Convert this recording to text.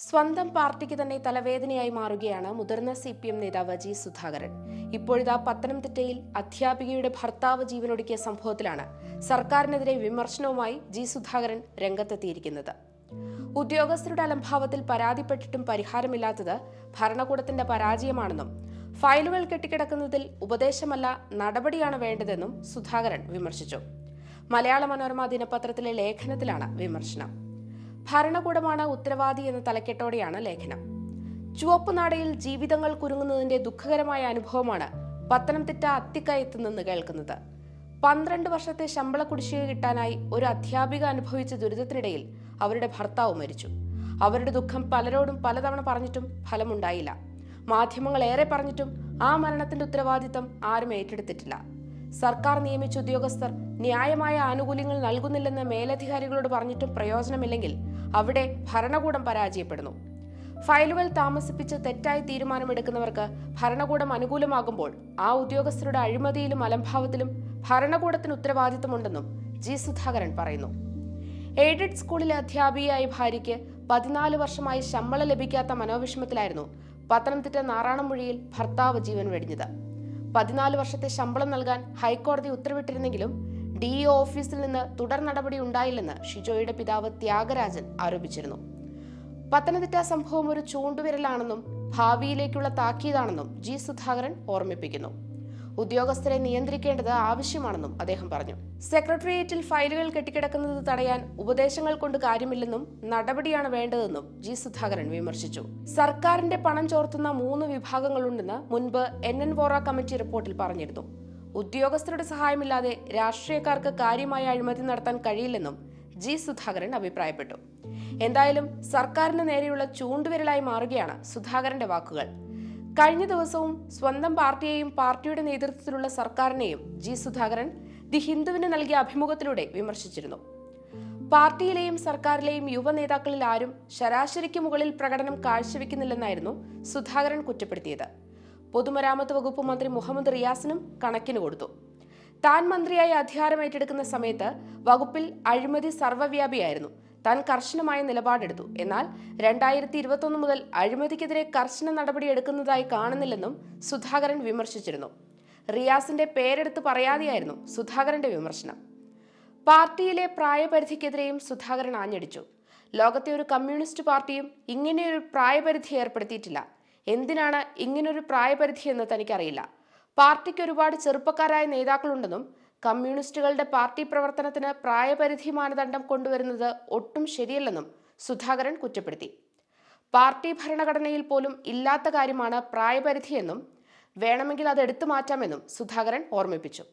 സ്വന്തം പാർട്ടിക്ക് തന്നെ തലവേദനയായി മാറുകയാണ് മുതിർന്ന സി പി എം നേതാവ് ജി സുധാകരൻ. ഇപ്പോഴിതാ പത്തനംതിട്ടയിൽ അധ്യാപികയുടെ ഭർത്താവ് ജീവനൊടുക്കിയ സംഭവത്തിലാണ് സർക്കാരിനെതിരെ വിമർശനവുമായി ജി സുധാകരൻ രംഗത്തെത്തിയിരിക്കുന്നത്. ഉദ്യോഗസ്ഥരുടെ അലംഭാവത്തിൽ പരാതിപ്പെട്ടിട്ടും പരിഹാരമില്ലാത്തത് ഭരണകൂടത്തിന്റെ പരാജയമാണെന്നും ഫയലുകൾ കെട്ടിക്കിടക്കുന്നതിൽ ഉപദേശമല്ല നടപടിയാണ് വേണ്ടതെന്നും സുധാകരൻ വിമർശിച്ചു. മലയാള മനോരമ ദിനപത്രത്തിലെ ലേഖനത്തിലാണ് വിമർശനം. ഭരണകൂടമാണ് ഉത്തരവാദി എന്ന തലക്കെട്ടോടെയാണ് ലേഖനം. ചുവപ്പുനാടയിൽ ജീവിതങ്ങൾ കുരുങ്ങുന്നതിന്റെ ദുഃഖകരമായ അനുഭവമാണ് പത്തനംതിട്ട അത്തിക്കയത്ത് നിന്ന് കേൾക്കുന്നത്. പന്ത്രണ്ട് വർഷത്തെ ശമ്പള കുടിശ്ശിക കിട്ടാനായി ഒരു അധ്യാപിക അനുഭവിച്ച ദുരിതത്തിനിടയിൽ അവരുടെ ഭർത്താവ് മരിച്ചു. അവരുടെ ദുഃഖം പലരോടും പലതവണ പറഞ്ഞിട്ടും ഫലമുണ്ടായില്ല. മാധ്യമങ്ങൾ ഏറെ പറഞ്ഞിട്ടും ആ മരണത്തിന്റെ ഉത്തരവാദിത്തം ആരും ഏറ്റെടുത്തിട്ടില്ല. സർക്കാർ നിയമിച്ച ഉദ്യോഗസ്ഥർ ന്യായമായ ആനുകൂല്യങ്ങൾ നൽകുന്നില്ലെന്ന് മേലധികാരികളോട് പറഞ്ഞിട്ടും പ്രയോജനമില്ലെങ്കിൽ അവിടെ ഭരണകൂടം പരാജയപ്പെടുന്നു. ഫയലുകൾ താമസിപ്പിച്ച് തെറ്റായ തീരുമാനമെടുക്കുന്നവർക്ക് ഭരണകൂടം അനുകൂലമാകുമ്പോൾ ആ ഉദ്യോഗസ്ഥരുടെ അഴിമതിയിലും അലംഭാവത്തിലും ഭരണകൂടത്തിന് ഉത്തരവാദിത്തമുണ്ടെന്നും ജി സുധാകരൻ പറയുന്നു. എയ്ഡഡ് സ്കൂളിലെ അധ്യാപികയായ ഭാര്യയ്ക്ക് പതിനാല് വർഷമായി ശമ്പളം ലഭിക്കാത്ത മനോവിഷമത്തിലായിരുന്നു പത്തനംതിട്ട നാറാണമ്പുഴയിൽ ഭർത്താവ് ജീവൻ വെടിഞ്ഞത്. പതിനാല് വർഷത്തെ ശമ്പളം നൽകാൻ ഹൈക്കോടതി ഉത്തരവിട്ടിരുന്നെങ്കിലും ഡി ഇ ഓഫീസിൽ നിന്ന് തുടർ നടപടി ഉണ്ടായില്ലെന്ന് ഷിജോയുടെ പിതാവ് ത്യാഗരാജൻ ആരോപിച്ചിരുന്നു. പത്തനംതിട്ട സംഭവം ഒരു ചൂണ്ടുവിരലാണെന്നും ഭാവിയിലേക്കുള്ള താക്കീതാണെന്നും ജി സുധാകരൻ ഓർമ്മിപ്പിക്കുന്നു. ഉദ്യോഗസ്ഥരെ നിയന്ത്രിക്കേണ്ടത് ആവശ്യമാണെന്നും അദ്ദേഹം പറഞ്ഞു. സെക്രട്ടേറിയറ്റിൽ ഫയലുകൾ കെട്ടിക്കിടക്കുന്നത് തടയാൻ ഉപദേശങ്ങൾ കൊണ്ട് കാര്യമില്ലെന്നും നടപടിയാണ് വേണ്ടതെന്നും ജി സുധാകരൻ വിമർശിച്ചു. സർക്കാരിന്റെ പണം ചോർത്തുന്ന മൂന്ന് വിഭാഗങ്ങളുണ്ടെന്ന് മുൻപ് എൻ എൻ വോറ കമ്മിറ്റി റിപ്പോർട്ടിൽ പറഞ്ഞിരുന്നു. ഉദ്യോഗസ്ഥരുടെ സഹായമില്ലാതെ രാഷ്ട്രീയക്കാർക്ക് കാര്യമായ അഴിമതി നടത്താൻ കഴിയില്ലെന്നും ജി സുധാകരൻ അഭിപ്രായപ്പെട്ടു. എന്തായാലും സർക്കാരിന് നേരെയുള്ള ചൂണ്ടുവിരലായി മാറുകയാണ് സുധാകരന്റെ വാക്കുകൾ. കഴിഞ്ഞ ദിവസവും സ്വന്തം പാർട്ടിയെയും പാർട്ടിയുടെ നേതൃത്വത്തിലുള്ള സർക്കാരിനെയും ജി സുധാകരൻ ദി ഹിന്ദുവിന് നൽകിയ അഭിമുഖത്തിലൂടെ വിമർശിച്ചിരുന്നു. പാർട്ടിയിലെയും സർക്കാരിലെയും യുവ നേതാക്കളിൽ ആരും ശരാശരിക്ക് മുകളിൽ പ്രകടനം കാഴ്ചവെക്കുന്നില്ലെന്നായിരുന്നു സുധാകരൻ കുറ്റപ്പെടുത്തിയത്. പൊതുമരാമത്ത് വകുപ്പ് മന്ത്രി മുഹമ്മദ് റിയാസിനും കണക്കിന് കൊടുത്തു. താൻ മന്ത്രിയായി അധികാരമേറ്റെടുക്കുന്ന സമയത്ത് വകുപ്പിൽ അഴിമതി സർവവ്യാപിയായിരുന്നു. താൻ കർശനമായ നിലപാടെടുത്തു. എന്നാൽ രണ്ടായിരത്തി ഇരുപത്തൊന്ന് മുതൽ അഴിമതിക്കെതിരെ കർശന നടപടി എടുക്കുന്നതായി കാണുന്നില്ലെന്നും സുധാകരൻ വിമർശിച്ചിരുന്നു. റിയാസിന്റെ പേരെടുത്ത് പറയാതെയായിരുന്നു സുധാകരന്റെ വിമർശനം. പാർട്ടിയിലെ പ്രായപരിധിക്കെതിരെയും സുധാകരൻ ആഞ്ഞടിച്ചു. ലോകത്തെ ഒരു കമ്മ്യൂണിസ്റ്റ് പാർട്ടിയും ഇങ്ങനെയൊരു പ്രായപരിധി ഏർപ്പെടുത്തിയിട്ടില്ല. എന്തിനാണ് ഇങ്ങനൊരു പ്രായപരിധി എന്ന് തനിക്കറിയില്ല. പാർട്ടിക്ക് ഒരുപാട് ചെറുപ്പക്കാരായ നേതാക്കളുണ്ടെന്നും കമ്മ്യൂണിസ്റ്റുകളുടെ പാർട്ടി പ്രവർത്തനത്തിന് പ്രായപരിധി മാനദണ്ഡം കൊണ്ടുവരുന്നത് ഒട്ടും ശരിയല്ലെന്നും സുധാകരൻ കുറ്റപ്പെടുത്തി. പാർട്ടി ഭരണഘടനയിൽ പോലും ഇല്ലാത്ത കാര്യമാണ് പ്രായപരിധിയെന്നും വേണമെങ്കിൽ അത് എടുത്തു മാറ്റാമെന്നും സുധാകരൻ ഓർമ്മിപ്പിച്ചു.